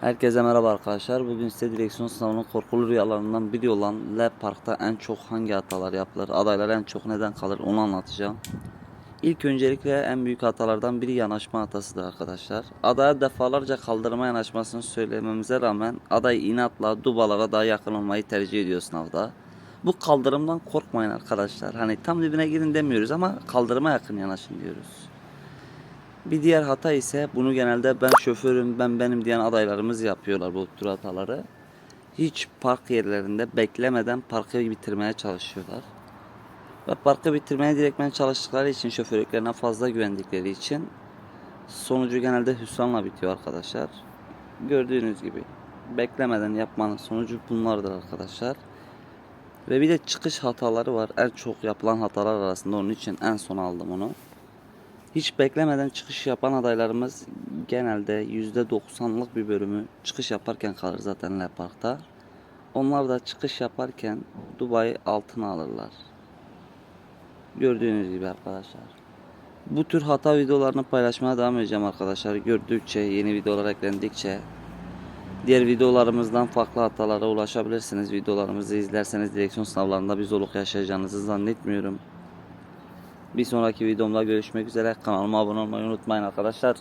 Herkese merhaba arkadaşlar. Bugün size direksiyon sınavının korkulu rüyalarından biri olan L Park'ta en çok hangi hatalar yapılır, adaylar en çok neden kalır onu anlatacağım. İlk öncelikle en büyük hatalardan biri yanaşma hatasıdır arkadaşlar. Adaya defalarca kaldırıma yanaşmasını söylememize rağmen aday inatla dubalara daha yakın olmayı tercih ediyor sınavda. Bu kaldırımdan korkmayın arkadaşlar. Hani tam dibine girin demiyoruz ama kaldırıma yakın yanaşın diyoruz. Bir diğer hata ise bunu genelde ben şoförüm, ben benim diyen adaylarımız yapıyorlar bu tür hataları. Hiç park yerlerinde beklemeden parkı bitirmeye çalışıyorlar. Ve parkı bitirmeye direktmen çalıştıkları için şoförlüklerine fazla güvendikleri için sonucu genelde hüsranla bitiyor arkadaşlar. Gördüğünüz gibi beklemeden yapmanın sonucu bunlardır arkadaşlar. Ve bir de çıkış hataları var. En çok yapılan hatalar arasında onun için en son aldım onu. Hiç beklemeden çıkış yapan adaylarımız genelde %90'lık bir bölümü çıkış yaparken kalır zaten Le Park'ta. Onlar da çıkış yaparken Dubai altına alırlar. Gördüğünüz gibi arkadaşlar. Bu tür hata videolarını paylaşmaya devam edeceğim arkadaşlar. Gördükçe, yeni videolar eklendikçe diğer videolarımızdan farklı hatalara ulaşabilirsiniz. Videolarımızı izlerseniz direksiyon sınavlarında bir zorluk yaşayacağınızı zannetmiyorum. Bir sonraki videomda görüşmek üzere. Kanalıma abone olmayı unutmayın arkadaşlar.